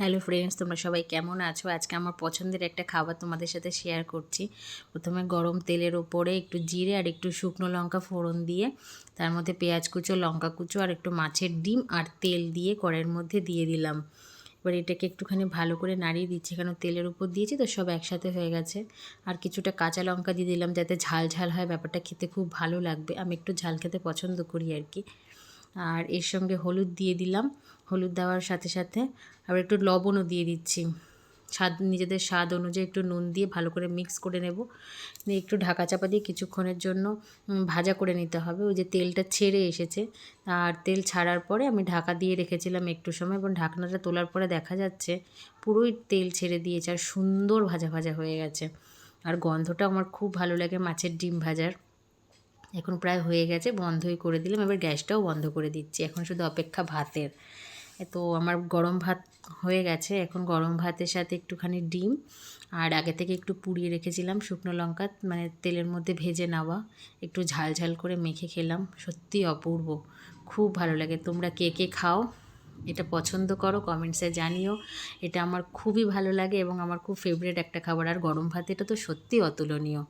Hello friends, তোমরা সবাই কেমন আছো? আজকে আমার পছন্দের একটা খাবার তোমাদের সাথে শেয়ার করছি। প্রথমে গরম তেলের ওপরে একটু জিরে আর একটু শুকনো লঙ্কা ফোড়ন দিয়ে, তার মধ্যে পেঁয়াজ কুচো, লঙ্কা কুচো আর একটু মাছের ডিম আর তেল দিয়ে কড়াইয়ের মধ্যে দিয়ে দিলাম। এবার এটাকে একটুখানি ভালো করে নাড়িয়ে দিচ্ছি, কেন তেলের উপর দিয়েছি তো সব একসাথে হয়ে গেছে। আর কিছুটা কাঁচা লঙ্কা দিয়ে দিলাম যাতে ঝাল ঝাল হয়, ব্যাপারটা খেতে খুব ভালো লাগবে। আমি একটু ঝাল খেতে পছন্দ করি আর কি। আর এর সঙ্গে হলুদ দিয়ে দিলাম। হলুদ দেওয়ার সাথে সাথে আবার একটু লবণও দিয়ে দিচ্ছি। স্বাদ, নিজেদের স্বাদ অনুযায়ী একটু নুন দিয়ে ভালো করে মিক্স করে নেব। একটু ঢাকা চাপা দিয়ে কিছুক্ষণের জন্য ভাজা করে নিতে হবে। ওই যে তেলটা ছেড়ে এসেছে। আর তেল ছাড়ার পরে আমি ঢাকা দিয়ে রেখেছিলাম একটু সময় এবং ঢাকনাটা তোলার পরে দেখা যাচ্ছে পুরোই তেল ছেড়ে দিয়েছে আর সুন্দর ভাজা ভাজা হয়ে গেছে। আর গন্ধটা আমার খুব ভালো লাগে মাছের ডিম ভাজার। এখন প্রায় হয়ে গেছে, বন্ধই করে দিলাম। এবার গ্যাসটাও বন্ধ করে দিচ্ছি। এখন শুধু অপেক্ষা ভাতের। তো আমার গরম ভাত হয়ে গেছে। এখন গরম ভাতের সাথে একটুখানি ডিম আর আগে থেকে একটু পুড়িয়ে রেখেছিলাম শুকনো লঙ্কা মানে তেলের মধ্যে ভেজে নেওয়া। একটু ঝাল ঝাল করে মেখে খেলাম। সত্যি অপূর্ব। খুব ভালো লাগে। তোমরা কে কে খাও, এটা পছন্দ করো কমেন্টসে জানিও। এটা আমার খুবই ভালো লাগে এবং আমার খুব ফেভারিট একটা খাবার। আর গরম ভাত, এটা তো সত্যি অতুলনীয়।